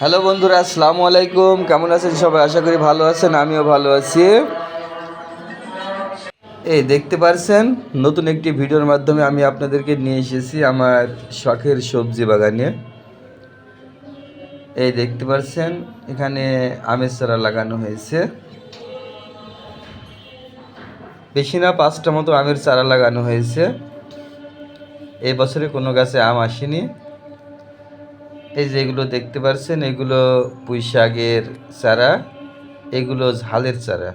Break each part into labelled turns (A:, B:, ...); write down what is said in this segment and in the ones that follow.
A: Hello বন্ধুরা, আসসালামু আলাইকুম। কেমন আছেন সবাই? আশা করি ভালো আছেন, আমিও ভালো আছি। এই দেখতে পারছেন, নতুন একটি ভিডিওর মাধ্যমে আমি আপনাদেরকে নিয়ে এসেছি আমার শখের সবজি বাগানে। এই দেখতে পারছেন, এখানে আমের চারা লাগানো হয়েছে। বেশি না, পাঁচটা মতো আমের চারা লাগানো হয়েছে। এই বছরে কোনো গাছে আম আসেনি। এই যে এগুলো দেখতে পাচ্ছেন এগুলো পুঁই শাকের চারা, এগুলো ঝালের চারা।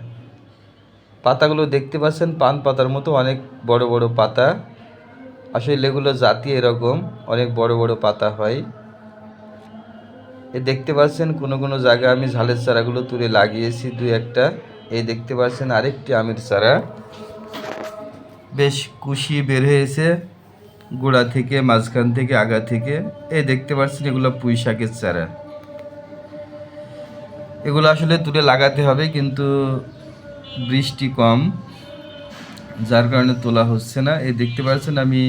A: পাতাগুলো দেখতে পাচ্ছেন, পান পাতার মতো অনেক বড় বড় পাতা। আসলে এগুলো জাতি এরকম, অনেক বড় বড় পাতা হয়। এ দেখতে পাচ্ছেন, কোনো কোনো জায়গায় আমি ঝালের চারাগুলো তুলে লাগিয়েছি দুই একটা। এই দেখতে পাচ্ছেন আরেকটি আমের চারা। বেশ কুশি বের হয়েছে। গোড়া থেকে, মাঝখান থেকে, আগা থেকে। এই দেখতে পাচ্ছেন এগুলো পুঁই শাকের চারা। এগুলো আসলে তুলে লাগাতে হবে, কিন্তু বৃষ্টি কম, যার কারণে তোলা হচ্ছে না। এই দেখতে পাচ্ছেন আমি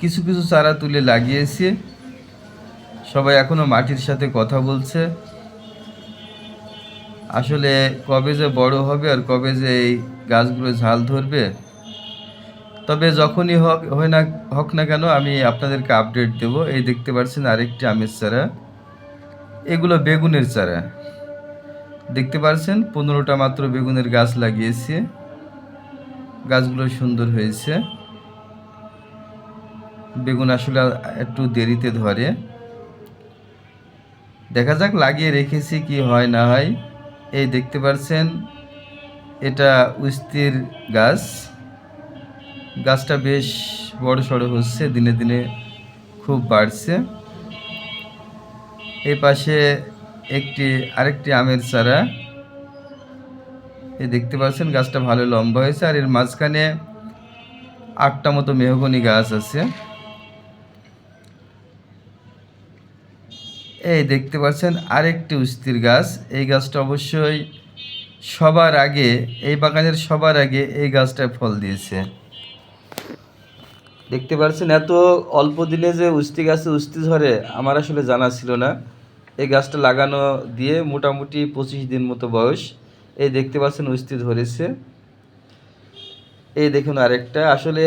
A: কিছু কিছু চারা তুলে লাগিয়েছি। সবাই এখনও মাটির সাথে কথা বলছে। আসলে কবে যে বড় হবে আর কবে যে এই গাছগুলো ঝাল ধরবে তবে যখনই হোক, হয় না, হোক না কেন আমি আপনাদেরকে আপডেট দেব। এই দেখতে পাচ্ছেন আরেকটি আমের চারা। এগুলো বেগুনের চারা। দেখতে পাচ্ছেন, পনেরোটা মাত্র বেগুনের গাছ লাগিয়েছি। গাছগুলো সুন্দর হয়েছে। বেগুন আসলে একটু দেরিতে ধরে। দেখা যাক লাগিয়ে রেখেছি কি হয়, না হয়। এই দেখতে পাচ্ছেন, এটা উস্তির গাছ। গাছটা বেশ বড় সড়ো হচ্ছে, দিনে দিনে খুব বাড়ছে। এই পাশে একটি, আরেকটি আমের চারা। এই দেখতে পাচ্ছেন গাছটা ভালো লম্বা হয়েছে আর এর মাঝখানে আটটা মতো মেহগনি গাছ আছে। এই দেখতে পাচ্ছেন আরেকটি উস্তির গাছ। এই গাছটা অবশ্যই সবার আগে, এই বাগানের সবার আগে এই গাছটায় ফল দিয়েছে। দেখতে পাচ্ছেন এত অল্প দিনে যে উস্তি গাছে উস্তি ধরে, আমার আসলে জানা ছিল না। এই গাছটা লাগানো দিয়ে মোটামুটি পঁচিশ দিন মতো বয়স। এই দেখতে পাচ্ছেন, উস্তি ধরেছে। এই দেখুন আরেকটা, আসলে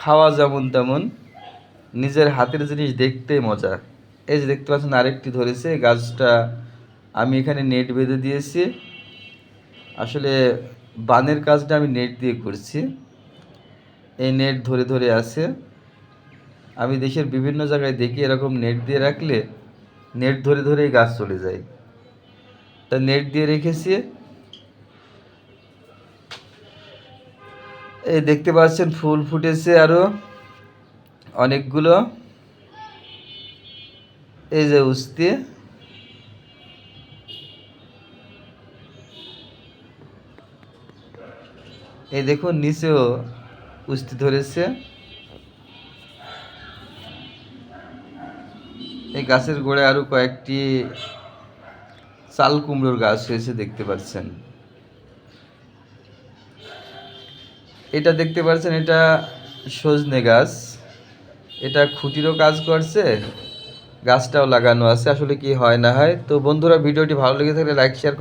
A: খাওয়া যেমন তেমন, নিজের হাতের জিনিস দেখতে মজা। এই যে দেখতে পাচ্ছেন, আরেকটি ধরেছে গাছটা আমি এখানে নেট বেঁধে দিয়েছি। আসলে বানের কাজটা আমি নেট দিয়ে করছি। এই নেট ধরে ধরে আছে। আমি দেশের বিভিন্ন জায়গায় দেখি এরকম নেট দিয়ে রাখলে নেট ধরে ধরেই গাছ চলে যায়। তা নেট দিয়ে রেখেছি। এই দেখতে পাচ্ছেন ফুল ফুটেছে আরও অনেকগুলো। এই যে উস্তি। এই দেখুন, নিচেও উস্তি ধরেছে। এই গাছের গোড়ায় আরও কয়েকটি চাল কুমড়োর গাছ হয়েছে দেখতে পাচ্ছেন। এটা দেখতে পাচ্ছেন, এটা সজনে গাছ। এটা খুঁটিরও কাজ করছে, গাছটাও লাগানো আছে। আসলে কি হয় না হয়, তো বন্ধুরা, ভিডিওটি ভালো লেগে থাকলে লাইক শেয়ার